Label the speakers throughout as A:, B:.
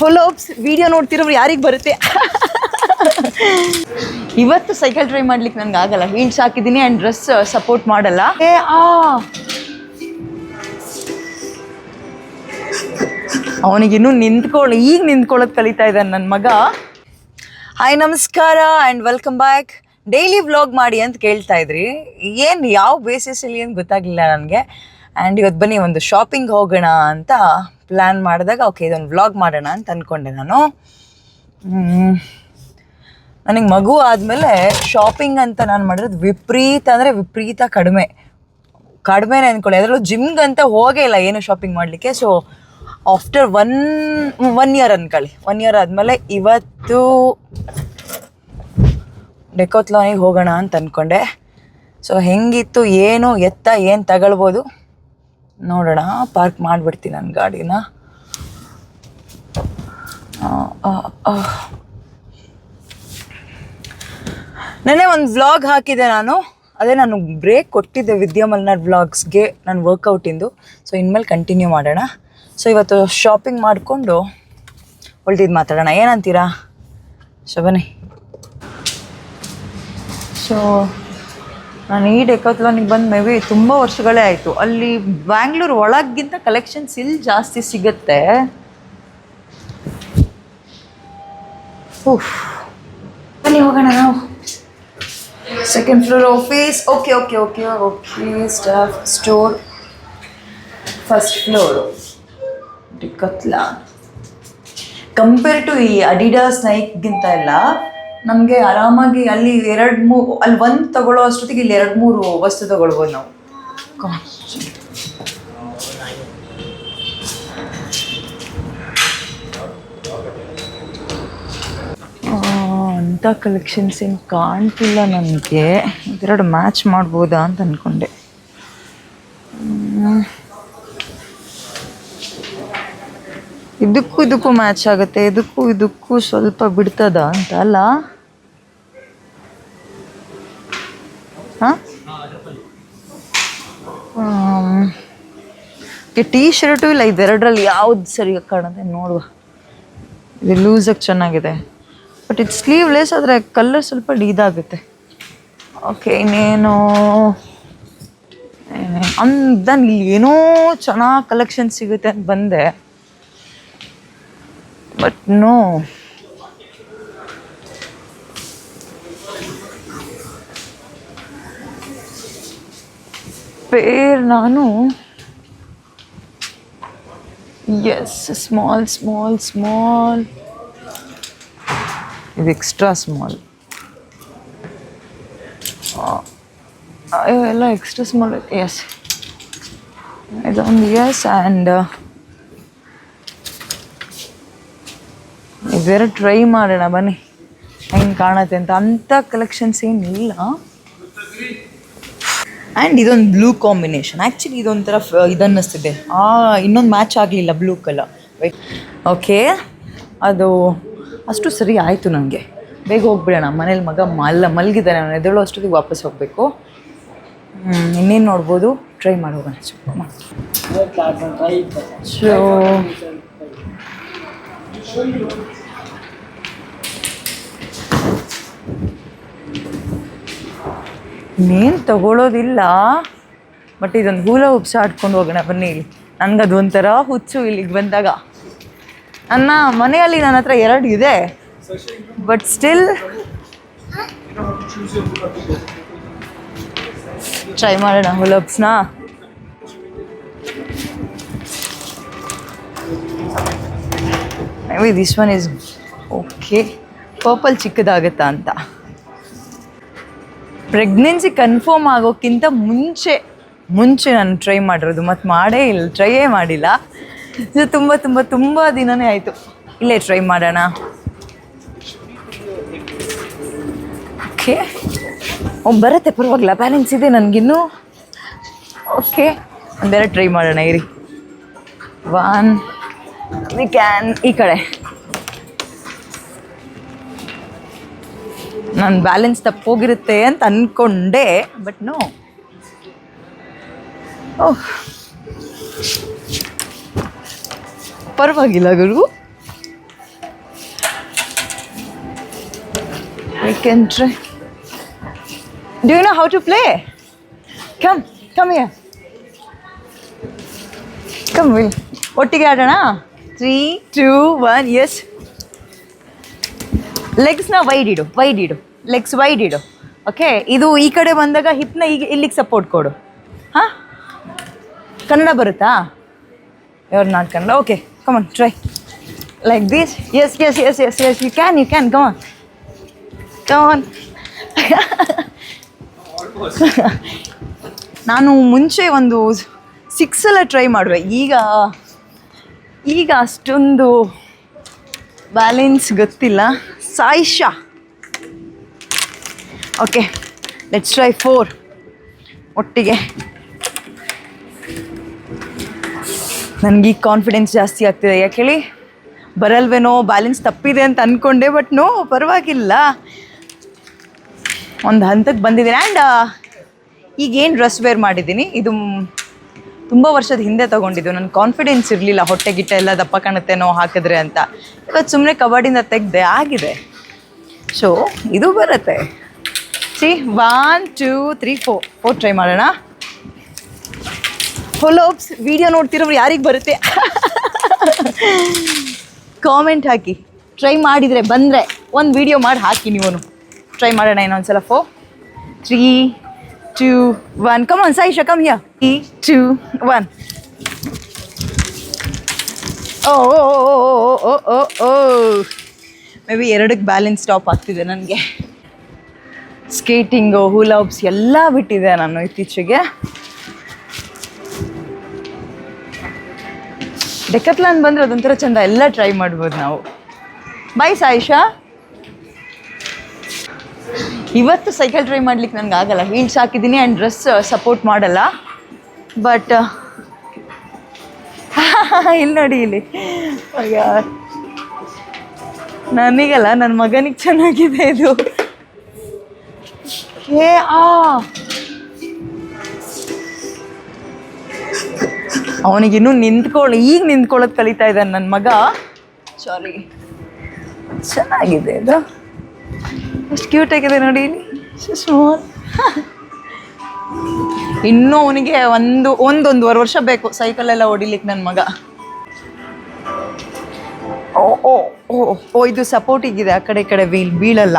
A: ಫಾಲೋಪ್ಸ್ video ನೋಡ್ತಿರೋರು ಯಾರಿಗೆ ಬರುತ್ತೆ? ಇವತ್ತು ಸೈಕಲ್ ಡ್ರೈವ್ ಮಾಡ್ಲಿಕ್ಕೆ ನನ್ಗೆ ಆಗಲ್ಲ. ಹೀಲ್ಸ್ ಹಾಕಿದ್ದೀನಿ ಆ್ಯಂಡ್ ಡ್ರೆಸ್ ಸಪೋರ್ಟ್ ಮಾಡಲ್ಲ. ಏ ಆ. ಅವನಿಗಿನ್ನೂ ನಿಂತ್ಕೊಳ್ಳಿ ಈಗ ನಿಂತ್ಕೊಳ್ಳೋದು ಕಲಿತಾ ಇದ್ದಾನೆ ನನ್ನ ಮಗ. ಹಾಯ್ ನಮಸ್ಕಾರ and welcome back daily vlog ಮಾಡಿ ಅಂತ ಕೇಳ್ತಾ ಇದ್ರಿ. ಏನು ಯಾವ ಬೇಸಿಸಲ್ಲಿ ಏನು ಗೊತ್ತಾಗಲಿಲ್ಲ ನನಗೆ. ಆ್ಯಂಡ್ ಇವತ್ತು ಬನ್ನಿ ಒಂದು ಶಾಪಿಂಗ್ ಹೋಗೋಣ ಅಂತ. ಪ್ಲ್ಯಾನ್ ಮಾಡಿದಾಗ ಓಕೆ ಇದೊಂದು ವ್ಲಾಗ್ ಮಾಡೋಣ ಅಂತ ಅಂದ್ಕೊಂಡೆ ನಾನು. ನನಗೆ ಮಗು ಆದಮೇಲೆ ಶಾಪಿಂಗ್ ಅಂತ ನಾನು ಮಾಡಿರೋದು ವಿಪರೀತ ಅಂದರೆ ವಿಪರೀತ ಕಡಿಮೆ. ಕಡಿಮೆನೇ ಅಂದ್ಕೊಳ್ಳಿ ಅದರಲ್ಲೂ ಜಿಮ್ಗಂತ ಹೋಗೇ ಇಲ್ಲ ಏನು ಶಾಪಿಂಗ್ ಮಾಡಲಿಕ್ಕೆ. So after one one year ಅಂದ್ಕೊಳ್ಳಿ ಒನ್ ಇಯರ್ ಆದಮೇಲೆ ಇವತ್ತು ಡೆಕೋತ್ಲಾನಿಗೆ ಹೋಗೋಣ ಅಂತ ಅಂದ್ಕೊಂಡೆ ಸೊ ಹೆಂಗಿತ್ತು, ಏನು, ಎತ್ತ, ಏನು ತಗೊಳ್ಬೋದು? ನೋಡೋಣ ಪಾರ್ಕ್ ಮಾಡಿಬಿಡ್ತೀನಿ ನನ್ನ ಗಾಡಿನ. ನೆನ್ನೆ ಒಂದು ವ್ಲಾಗ್ ಹಾಕಿದೆ ನಾನು. ಅದೇ ನಾನು ಬ್ರೇಕ್ ಕೊಟ್ಟಿದ್ದೆ ವಿದ್ಯಾ ಮಲ್ನಾಡ್ ವ್ಲಾಗ್ಸ್ಗೆ ನಾನು ವರ್ಕೌಟಿಂದು ಸೊ ಇನ್ಮೇಲೆ ಕಂಟಿನ್ಯೂ ಮಾಡೋಣ. ಸೊ ಇವತ್ತು ಶಾಪಿಂಗ್ ಮಾಡಿಕೊಂಡು ಉಳ್ದಿದ್ದು ಮಾತಾಡೋಣ. ಏನಂತೀರಾ? ಸೊ ಬನ್ನಿ ಸೊ ನಾನು ಈ ಡೆಕೋತ್ಲಾನಿಗೆ ಬಂದು ಮೇ ಬಿ ತುಂಬ ವರ್ಷಗಳೇ ಆಯಿತು. ಅಲ್ಲಿ ಬ್ಯಾಂಗ್ಳೂರು ಒಳಗಿಂತ ಕಲೆಕ್ಷನ್ಸ್ ಇಲ್ಲಿ ಜಾಸ್ತಿ ಸಿಗುತ್ತೆ. ಓಹ್ ಬನ್ನಿ, ಹೋಗೋಣ ನಾವು. Second floor office okay okay okay okay staff store first floor Decathlon. Compare to ಈ ಅಡಿಡಾಸ್ ನೈಕ್ಗಿಂತ ಎಲ್ಲ ನಮಗೆ ಆರಾಮಾಗಿ ಅಲ್ಲಿ ಎರಡು ಮೂರು ಅಲ್ಲಿ ಒಂದು ತಗೊಳ್ಳೋ ಅಷ್ಟೊತ್ತಿಗೆ ಇಲ್ಲಿ ಎರಡು ಮೂರು ವಸ್ತು ತಗೊಳ್ಬೋದು ನಾವು. ಅಂಥ ಕಲೆಕ್ಷನ್ಸ್ ಏನು ಕಾಣ್ತಿಲ್ಲ ನನಗೆ. ಇದೆರಡು ಮ್ಯಾಚ್ ಮಾಡ್ಬೋದಾ ಅಂತ ಅಂದ್ಕೊಂಡೆ ಇದಕ್ಕೂ ಇದಕ್ಕೂ ಮ್ಯಾಚ್ ಆಗುತ್ತೆ, ಇದಕ್ಕೂ ಇದಕ್ಕೂ ಸ್ವಲ್ಪ ಬಿಡ್ತದ ಅಂತ ಅಲ್ಲ. ಟೀ ಶರ್ಟು ಇಲ್ಲ, ಇದೆರಡರಲ್ಲಿ ಯಾವ್ದು ಸರಿಯಾಗಿ ಕಾಣುತ್ತೆ ನೋಡುವ. ಇದು ಲೂಸಾಗಿ ಚೆನ್ನಾಗಿದೆ. ಬಟ್ ಇದು ಸ್ಲೀವ್ಲೆಸ್ ಆದರೆ ಕಲರ್ ಸ್ವಲ್ಪ ಇದಾಗುತ್ತೆ. ಓಕೆ ಇನ್ನೇನು? ಇಲ್ಲಿ ಏನೋ ಚೆನ್ನಾಗಿ ಕಲೆಕ್ಷನ್ ಸಿಗುತ್ತೆ ಅಂತ ಬಂದೆ. ಬಟ್ ನೋ ಪೇರ್ ನಾನು ಎಸ್ ಸ್ಮಾಲ್ ಸ್ಮಾಲ್ ಸ್ಮಾಲ್ ಇದು ಎಕ್ಸ್ಟ್ರಾ ಸ್ಮಾಲ್ ಎಲ್ಲ ಎಕ್ಸ್ಟ್ರಾ ಸ್ಮಾಲ್ ಎಸ್ ಇದೊಂದು ಎಸ್ ಆ್ಯಂಡ್ ಬೇರೆ ಟ್ರೈ ಮಾಡೋಣ ಬನ್ನಿ. ಹೆಂಗೆ ಕಾಣತ್ತೆ ಅಂತ ಅಂಥ ಕಲೆಕ್ಷನ್ಸ್ ಏನಿಲ್ಲ ಆ್ಯಂಡ್ ಇದೊಂದು ಬ್ಲೂ ಕಾಂಬಿನೇಷನ್ ಆ್ಯಕ್ಚುಲಿ ಇದೊಂಥರ ಫ- ಇದನ್ನಿಸ್ತಿದೆ. ಆ, ಇನ್ನೊಂದು ಮ್ಯಾಚ್ ಆಗಲಿಲ್ಲ ಬ್ಲೂ ಕಲರ್ ಓಕೆ ಅದು ಅಷ್ಟು ಸರಿ ಆಯಿತು ನನಗೆ ಬೇಗ ಹೋಗ್ಬಿಡೋಣ. ಮನೇಲಿ ಮಗ ಮಲ್ಲ, ಮಲಗಿದ್ದಾನೆ. ಅವನು ಎದುರು ಅಷ್ಟೊತ್ತಿಗೆ ವಾಪಸ್ ಹೋಗಬೇಕು. ಇನ್ನೇನು ನೋಡ್ಬೋದು? ಟ್ರೈ ಮಾಡಿ. ಹೋಗೋಣ ಸೊ ಇನ್ನೇನು ತಗೊಳ್ಳೋದಿಲ್ಲ ಬಟ್ ಇದೊಂದು ಹೂಲ ಉಪ್ಸ ಆಡ್ಕೊಂಡು ಹೋಗೋಣ, ಬನ್ನಿ ಇಲ್ಲಿ. ನನಗದು ಒಂಥರ ಹುಚ್ಚು ಇಲ್ಲಿಗೆ ಬಂದಾಗ. ನನ್ನ ಮನೆಯಲ್ಲಿ ನನ್ನ ಹತ್ರ ಎರಡು ಇದೆ. ಬಟ್ ಸ್ಟಿಲ್ ಟ್ರೈ ಮಾಡೋಣ ಹುಲಪ್ಸ್ನ may be this one is okay purple ಚಿಕ್ಕದಾಗತ್ತಾ ಅಂತ. ಪ್ರೆಗ್ನೆನ್ಸಿ ಕನ್ಫರ್ಮ್ ಆಗೋಕ್ಕಿಂತ ಮುಂಚೆ ಮುಂಚೆ ನಾನು ಟ್ರೈ ಮಾಡಿರೋದು, ಮತ್ತು ಮಾಡೇ ಇಲ್ಲ ಟ್ರೈಯೇ ಮಾಡಿಲ್ಲ. ಇದು ತುಂಬ ತುಂಬ ತುಂಬ ದಿನವೇ ಆಯಿತು. ಇಲ್ಲೇ ಟ್ರೈ ಮಾಡೋಣ. ಓಕೆ. ಓ, ಬರುತ್ತೆ, ಪರವಾಗಿಲ್ಲ ಬ್ಯಾಲೆನ್ಸ್ ಇದೆ ನನಗಿನ್ನೂ. ಓಕೆ, ಒಂದೆರಡು ಟ್ರೈ ಮಾಡೋಣ, ಇರಿ. ವಾನ್ ವಿ ಕ್ಯಾನ್ ಈ ಕಡೆ. ನನ್ನ ಬ್ಯಾಲೆನ್ಸ್ ತಪ್ಪೋಗಿರುತ್ತೆ ಅಂತ ಅಂದ್ಕೊಂಡೆ ಬಟ್ ನೋ ಓಹ್. ಪರವಾಗಿಲ್ಲ ಗುರು. I can try Do you know how come come you come here. ಒಟ್ಟಿಗೆ ಆಡೋಣ? ತ್ರೀ ಟೂ ಒನ್ ಎಸ್ ಲೆಗ್ಸ್ನ ವೈಡ್ ಇಡು ವೈಡ್ ಇಡು. ಲೆಗ್ಸ್ ವೈಡ್ ಇಡು. ಓಕೆ ಇದು ಈ ಕಡೆ ಬಂದಾಗ ಹಿಪ್ನ ಈಗ ಇಲ್ಲಿಗೆ ಸಪೋರ್ಟ್ ಕೊಡು. ಹಾಂ ಕನ್ನಡ ಬರುತ್ತಾ? You're not Kannada. Okay come on try like this yes yes yes yes yes you can you can come on come on ನಾನು ಮುಂಚೆ ಒಂದು ಸಿಕ್ಸ್ ಎಲ್ಲ ಟ್ರೈ ಮಾಡುವೆ. ಈಗ ಈಗ ಅಷ್ಟೊಂದು ಬ್ಯಾಲೆನ್ಸ್ ಗೊತ್ತಿಲ್ಲ. Saisha okay let's try four ಒಟ್ಟಿಗೆ. ನನಗೆ ಈ ಕಾನ್ಫಿಡೆನ್ಸ್ ಜಾಸ್ತಿ ಆಗ್ತಿದೆ. ಯಾಕೆ ಹೇಳಿ? ಬರಲ್ವೇನೋ ಬ್ಯಾಲೆನ್ಸ್ ತಪ್ಪಿದೆ ಅಂತ ಅಂದ್ಕೊಂಡೆ ಬಟ್ ನೋ ಪರವಾಗಿಲ್ಲ. ಒಂದು ಹಂತಕ್ಕೆ ಬಂದಿದ್ದೀನಿ. ಆ್ಯಂಡ್ ಈಗೇನು ಡ್ರೆಸ್ ವೇರ್ ಮಾಡಿದ್ದೀನಿ? ಇದು ತುಂಬ ವರ್ಷದ ಹಿಂದೆ ತಗೊಂಡಿದ್ದು. ನನ್ನ ಕಾನ್ಫಿಡೆನ್ಸ್ ಇರಲಿಲ್ಲ, ಹೊಟ್ಟೆ ಗಿಟ್ಟೆ ಎಲ್ಲ ದಪ್ಪ ಕಾಣುತ್ತೇನೋ ಹಾಕಿದ್ರೆ ಅಂತ. ಇವತ್ತು ಸುಮ್ಮನೆ ಕಬಾಡಿಂದ ತೆಗ್ದೆ, ಆಗಿದೆ. ಸೊ ಇದು ಬರುತ್ತೆ. See one two three four four try ಮಾಡೋಣ. ಫಾಲೋಪ್ಸ್ ವಿಡಿಯೋ ನೋಡ್ತಿರೋರು ಯಾರಿಗೆ ಬರುತ್ತೆ? ಕಾಮೆಂಟ್ ಹಾಕಿ. ಟ್ರೈ ಮಾಡಿದರೆ ಬಂದರೆ ಒಂದು ವಿಡಿಯೋ ಮಾಡಿ ಹಾಕಿ ನೀವು ಟ್ರೈ ಮಾಡೋಣ ಇನ್ನೊಂದ್ಸಲ. Four three two one come on Saisha come here three two one oh oh oh oh may be ಎರಡಕ್ಕೆ ಬ್ಯಾಲೆನ್ಸ್ ಸ್ಟಾಪ್ ಆಗ್ತಿದೆ ನನಗೆ. ಸ್ಕೇಟಿಂಗು ಹೂಲಾಬ್ಸ್ ಎಲ್ಲ ಬಿಟ್ಟಿದೆ ನಾನು ಇತ್ತೀಚೆಗೆ. ಡೆಕತ್ಲಾನ್ ಬಂದರೆ ಅದೊಂಥರ ಚಂದ, ಎಲ್ಲ ಟ್ರೈ ಮಾಡ್ಬೋದು ನಾವು. ಬಾಯ್ ಸಾಯಿಷಾ ಇವತ್ತು ಸೈಕಲ್ ಟ್ರೈ ಮಾಡ್ಲಿಕ್ಕೆ ನನಗೆ ಆಗಲ್ಲ. ಹೀಲ್ಸ್ ಹಾಕಿದ್ದೀನಿ ಆ್ಯಂಡ್ ಡ್ರೆಸ್ ಸಪೋರ್ಟ್ ಮಾಡಲ್ಲ. ಬಟ್ ಇಲ್ಲಿ ನೋಡಿ ಇಲ್ಲಿ. ನನಗಲ್ಲ ನನ್ನ ಮಗನಿಗೆ ಚೆನ್ನಾಗಿದೆ ಇದು. ಏ, ಆ. ಅವನಿಗಿನ್ನೂ ನಿಂತ್ಕೊಳ್ಳಿ ಈಗ ನಿಂತ್ಕೊಳ್ಳೋದು ಕಲಿತಾ ಇದ್ದಾನೆ ನನ್ನ ಮಗ. ಸಾರಿ ಚೆನ್ನಾಗಿದೆ ಇದು. ಎಷ್ಟು ಕ್ಯೂಟ್ ಆಗಿದೆ ನೋಡಿ. ಸ್ಮಾಲ್ ಇನ್ನೂ ಅವನಿಗೆ ಒಂದು ಒಂದೊಂದುವರೆ ವರ್ಷ ಬೇಕು. ಸೈಕಲ್ ಎಲ್ಲ ಹೊಡಿಲಿಕ್ಕೆ ನನ್ನ ಮಗ. ಓ ಓ ಓ ಇದು ಸಪೋರ್ಟಿಗಿದೆ ಆ ಕಡೆ ಈ ಕಡೆ ವೀಲ್ ಬೀಳಲ್ಲ.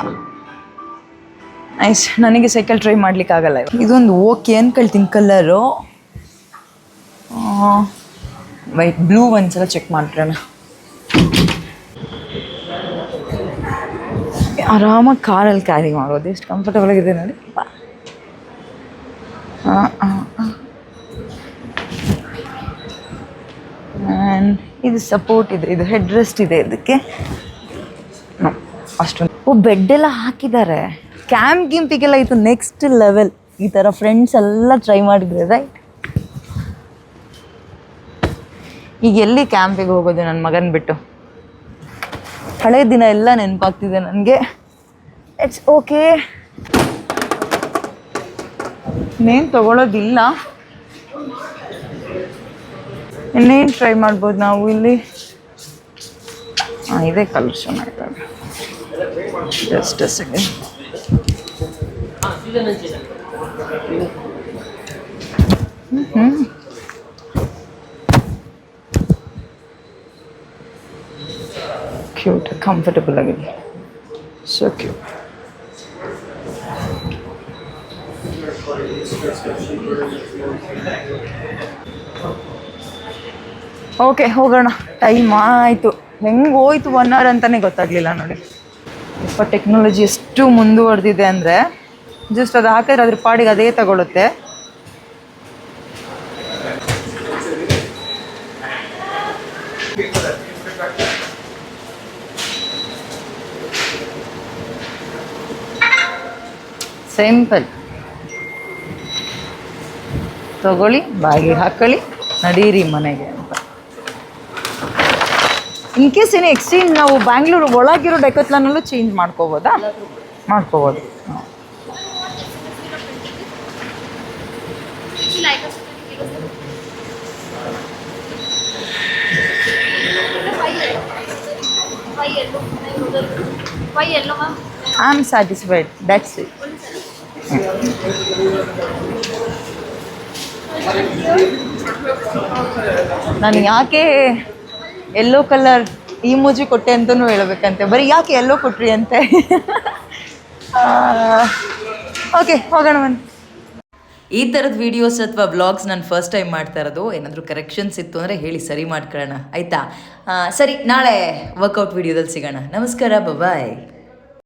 A: ನೈಸ್ ನನಗೆ ಸೈಕಲ್ ಟ್ರೈ ಮಾಡ್ಲಿಕ್ಕೆ ಆಗಲ್ಲ ಇದೊಂದು ಓಕೆ ಅನ್ಕೊಳ್ತೀನಿ ಕಲರು ವೈಟ್ ಬ್ಲೂ ಒಂದ್ಸಲ ಚೆಕ್ ಮಾಡ್ಬಿಡೋಣ ಆರಾಮಾಗಿ ಕಾರಲ್ಲಿ ಕ್ಯಾರಿ ಮಾಡೋದು. ಎಷ್ಟು ಕಂಫರ್ಟಬಲ್ ಆಗಿದೆ ನೋಡಿ. ಇದು ಸಪೋರ್ಟ್ ಇದೆ. ಇದು ಹೆಡ್ ರೆಸ್ಟ್ ಇದೆ ಇದಕ್ಕೆ. ಅಷ್ಟೊಂದು. ಓ ಬೆಡ್ ಎಲ್ಲ ಹಾಕಿದ್ದಾರೆ. ಕ್ಯಾಂಪ್ ಗಿಂಪಿಗೆಲ್ಲ ಇದು ನೆಕ್ಸ್ಟ್ ಲೆವೆಲ್ ಈ ಥರ ಫ್ರೆಂಡ್ಸ್ ಎಲ್ಲ ಟ್ರೈ ಮಾಡಿದ್ರೆ ರೈಟ್ ಈಗ ಎಲ್ಲಿ ಕ್ಯಾಂಪಿಗೆ ಹೋಗೋದು ನನ್ನ ಮಗನ ಬಿಟ್ಟು? ಹಳೆ ದಿನ ಎಲ್ಲ ನೆನಪಾಗ್ತಿದೆ ನನಗೆ. ಇಟ್ಸ್ ಓಕೆ ಇನ್ನೇನು ತಗೊಳ್ಳೋದಿಲ್ಲ ಇನ್ನೇನು ಟ್ರೈ ಮಾಡ್ಬೋದು ನಾವು ಇಲ್ಲಿ? ಹಾಂ ಇದೇ ಕಲರ್ ಚೆನ್ನಾಗಿದೆ ಜಸ್ಟ್ ಸೆಕೆಂಡ್ ಹ್ಞೂ ಕ್ಯೂಟ್ ಕಂಫರ್ಟಬಲ್ ಆಗಿದೆ ಸೊ ಕ್ಯೂಟ್ ಓಕೆ ಹೋಗೋಣ. ಟೈಮ್ ಆಯಿತು. ಹೆಂಗೆ ಹೋಯ್ತು ಒನ್ ಅವರ್ ಅಂತಲೇ ಗೊತ್ತಾಗಲಿಲ್ಲ ನೋಡಿ. ಯಪ್ಪ ಟೆಕ್ನಾಲಜಿ ಎಷ್ಟು ಮುಂದುವರೆದಿದೆ ಅಂದರೆ ಜಸ್ಟ್ ಅದು ಹಾಕಿದ್ರೆ ಅದ್ರ ಪಾಡಿಗೆ ಅದೇ ತಗೊಳುತ್ತೆ. ಸಿಂಪಲ್. ತಗೊಳ್ಳಿ ಬಾಗಿ ಹಾಕೊಳ್ಳಿ ನಡೀರಿ ಮನೆಗೆ ಅಂತ. ಇನ್ ಕೇಸ್ ಏನು ಎಕ್ಸ್ಚೇಂಜ್ ನಾವು ಬ್ಯಾಂಗ್ಳೂರು ಒಳಗಿರೋ ಡೆಕೋತ್ಲನಲ್ಲೂ ಚೇಂಜ್ ಮಾಡ್ಕೋಬೋದಾ? ಮಾಡ್ಕೋಬೋದು. I am satisfied that's it ನಾನು ಯಾಕೆ ಎಲ್ಲೋ ಕಲರ್ ಈ ಮೂಜಿ ಕೊಟ್ಟೆ ಅಂತಲೂ ಹೇಳಬೇಕಂತೆ. ಬರೀ ಯಾಕೆ ಎಲ್ಲೋ ಕೊಟ್ರಿ ಅಂತೆ? ಓಕೆ ಹೋಗೋಣ ಈ ಥರದ ವೀಡಿಯೋಸ್ ಅಥವಾ ವ್ಲಾಗ್ಸ್ ನಾನು ಫಸ್ಟ್ ಟೈಮ್ ಮಾಡ್ತಾ ಇರೋದು, ಏನಾದರೂ ಕರೆಕ್ಷನ್ಸ್ ಇತ್ತು ಅಂದರೆ ಹೇಳಿ, ಸರಿ ಮಾಡ್ಕೊಳ್ಳೋಣ. ಆಯಿತಾ? ಸರಿ, ನಾಳೆ ವರ್ಕೌಟ್ ವೀಡಿಯೋದಲ್ಲಿ ಸಿಗೋಣ. ನಮಸ್ಕಾರ ಬಾಯ್